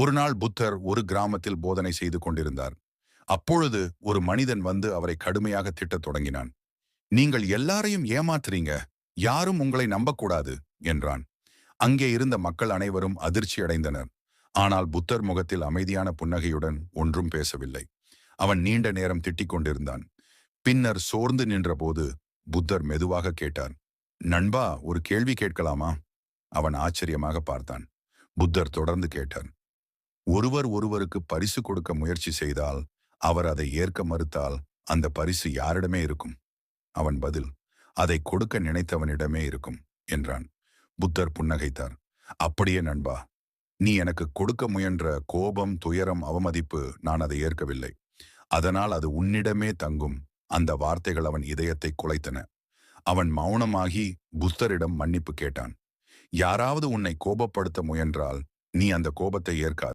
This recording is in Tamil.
ஒரு நாள் புத்தர் ஒரு கிராமத்தில் போதனை செய்து கொண்டிருந்தார். அப்பொழுது ஒரு மனிதன் வந்து அவரை கடுமையாக திட்டத் தொடங்கினான். நீங்கள் எல்லாரையும் ஏமாத்துறீங்க. யாரும் உங்களை நம்பக்கூடாது என்றான். அங்கே இருந்த மக்கள் அனைவரும் அதிர்ச்சி அடைந்தனர். ஆனால் புத்தர் முகத்தில் அமைதியான புன்னகையுடன் ஒன்றும் பேசவில்லை. அவன் நீண்ட நேரம் திட்டிக் கொண்டிருந்தான். பின்னர் சோர்ந்து நின்றபோது புத்தர் மெதுவாக கேட்டார். நண்பா ஒரு கேள்வி கேட்கலாமா? அவன் ஆச்சரியமாக பார்த்தான். புத்தர் தொடர்ந்து கேட்டார். ஒருவர் ஒருவருக்கு பரிசு கொடுக்க முயற்சி செய்தால் அவர் அதை ஏற்க மறுத்தால் அந்த பரிசு யாரிடமே இருக்கும்? அவன் பதில் அதை கொடுக்க நினைத்தவனிடமே இருக்கும் என்றான். புத்தர் புன்னகைத்தார் அப்படியே நண்பா நீ எனக்கு கொடுக்க முயன்ற கோபம் துயரம் அவமதிப்பு நான் அதை ஏற்கவில்லை. அதனால் அது உன்னிடமே தங்கும். அந்த வார்த்தைகள் அவன் இதயத்தை குலைத்தன. அவன் மௌனமாகி புத்தரிடம் மன்னிப்பு கேட்டான் யாராவது உன்னை கோபப்படுத்த முயன்றால் நீ அந்த கோபத்தை ஏற்காது.